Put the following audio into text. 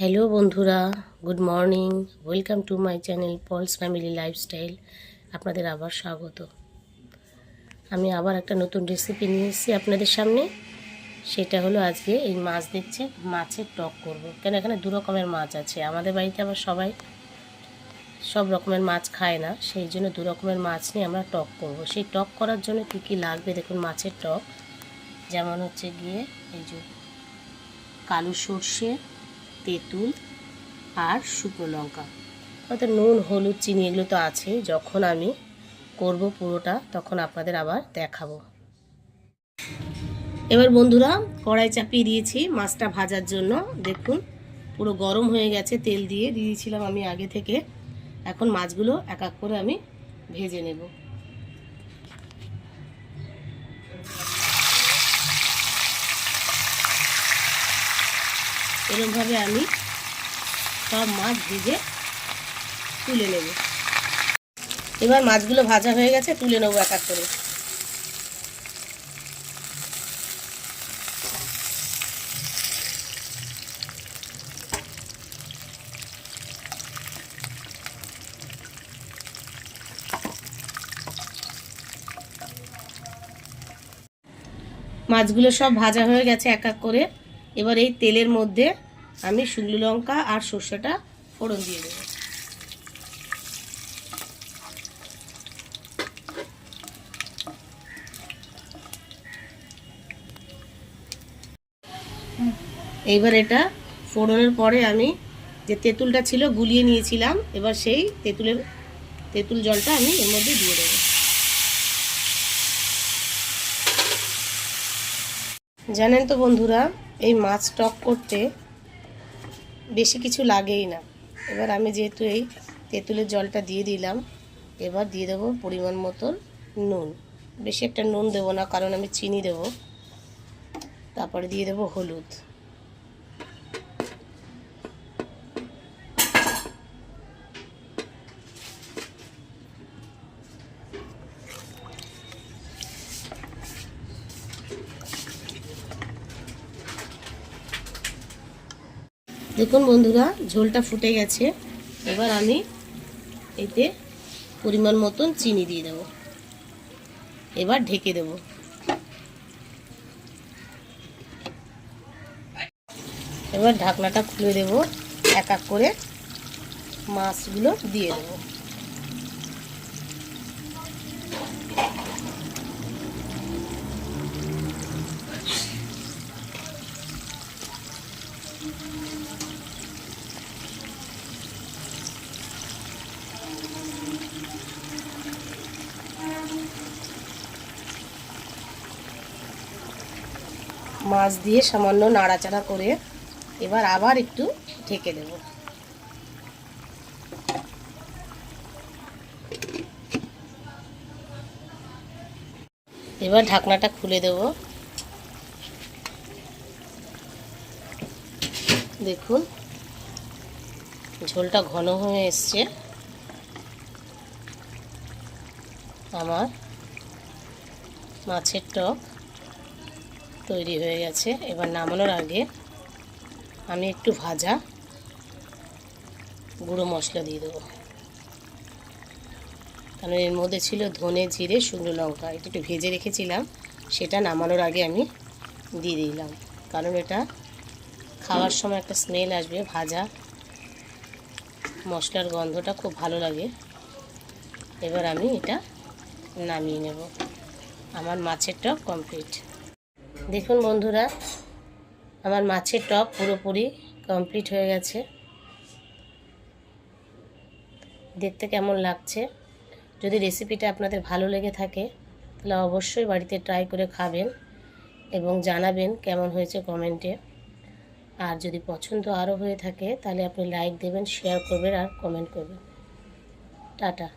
Hello বন্ধুরা। Good morning welcome to my channel Pal's family lifestyle আপনাদের আবার স্বাগত। আমি আবার একটা নতুন রেসিপি নিয়ে এসেছি আপনাদের সামনে। সেটা হলো আজকে এই মাছ দেখছে মাছের টক করব। কেন এখানে দু রকমের মাছ আছে। আমাদের বাড়িতে আবার সবাই সব রকমের মাছ খায় না। সেই জন্য দু রকমের মাছ নিয়ে আমরা টক করব। সেই টক করার জন্য কী কী লাগবে দেখুন, মাছের টক। যেমন হচ্ছে গিয়ে এই যে কালো সর্ষে তেঁতুল আর শুকনো লঙ্কা। হয়তো নুন, হলুদ, চিনি এগুলো তো আছে। যখন আমি করব পুরোটা, তখন আপনাদের আবার দেখাবো। এবার বন্ধুরা, কড়াই চাপিয়ে দিয়েছি মাছটা ভাজার জন্য। দেখুন, পুরো গরম হয়ে গেছে তেল দিয়ে দিয়েছিলাম আমি আগে থেকে। এখন মাছগুলো এক এক করে আমি ভেজে নেব। এরকমভাবে আমি সব মাছ ভেজে তুলে নেব। এবার মাছগুলো ভাজা হয়ে গেছে, তুলে নেব এক এক করে। মাছগুলো সব ভাজা হয়ে গেছে এক এক করে। এবার এই তেলের মধ্যে আমি শুকনো লঙ্কা আর সর্ষেটা ফোড়ন দিয়ে দেবো। এইবার এটা ফোড়নের পরে আমি যে তেঁতুলটা ছিল গুলিয়ে নিয়েছিলাম, এবার সেই তেঁতুলের তেঁতুল জলটা আমি এর মধ্যে দিয়ে দেবো। জানেন তো বন্ধুরা, এই মাছ টক করতে বেশি কিছু লাগেই না। এবার আমি যেহেতু এই তেঁতুলের জলটা দিয়ে দিলাম, এবার দিয়ে দেবো পরিমাণ মতন নুন। বেশি একটা নুন দেবো না, কারণ আমি চিনি দেবো। তারপরে দিয়ে দেবো হলুদ। দেখুন বন্ধুরা, ঝোলটা ফুটে গেছে। এবার আমি এতে পরিমাণ মতন চিনি দিয়ে দেব। এবার ঢেকে দেব। এবার ঢাকনাটা খুলে দেব। এক এক করে মাছগুলো দিয়ে দেবো। মাছ দিয়ে সামান্য নাড়াচাড়া করে এবার আবার একটু ঢেকে দেব। এবার ঢাকনাটা খুলে দেব। দেখুন, ঝোলটা ঘন হয়ে এসছে। আমার মাছের টক। তৈরি হয়ে গেছে। এবার নামানোর আগে আমি একটু ভাজা গুঁড়ো মশলা দিয়ে দেবো। কারণ এর মধ্যে ছিল ধনে, জিরে, শুকনো লঙ্কা। এটা একটু ভেজে রেখেছিলাম। সেটা নামানোর আগে আমি দিয়ে দিলাম। কারণ এটা খাওয়ার সময় একটা স্মেল আসবে, ভাজা মশলার গন্ধটা খুব ভালো লাগে। এবার আমি এটা নামিয়ে নেব। আমার মাছের টক কমপ্লিট দেখুন বন্ধুরা, আমার মাছের টক পুরোপুরি কমপ্লিট হয়ে গেছে। দেখতে কেমন লাগছে? যদি রেসিপিটা আপনাদের ভালো লেগে থাকে, তাহলে অবশ্যই বাড়িতে ট্রাই করে খাবেন এবং জানাবেন কেমন হয়েছে কমেন্টে আর যদি পছন্দ আরও হয়ে থাকে, তাহলে আপনি লাইক দেবেন শেয়ার করবেন আর কমেন্ট করবেন। টাটা।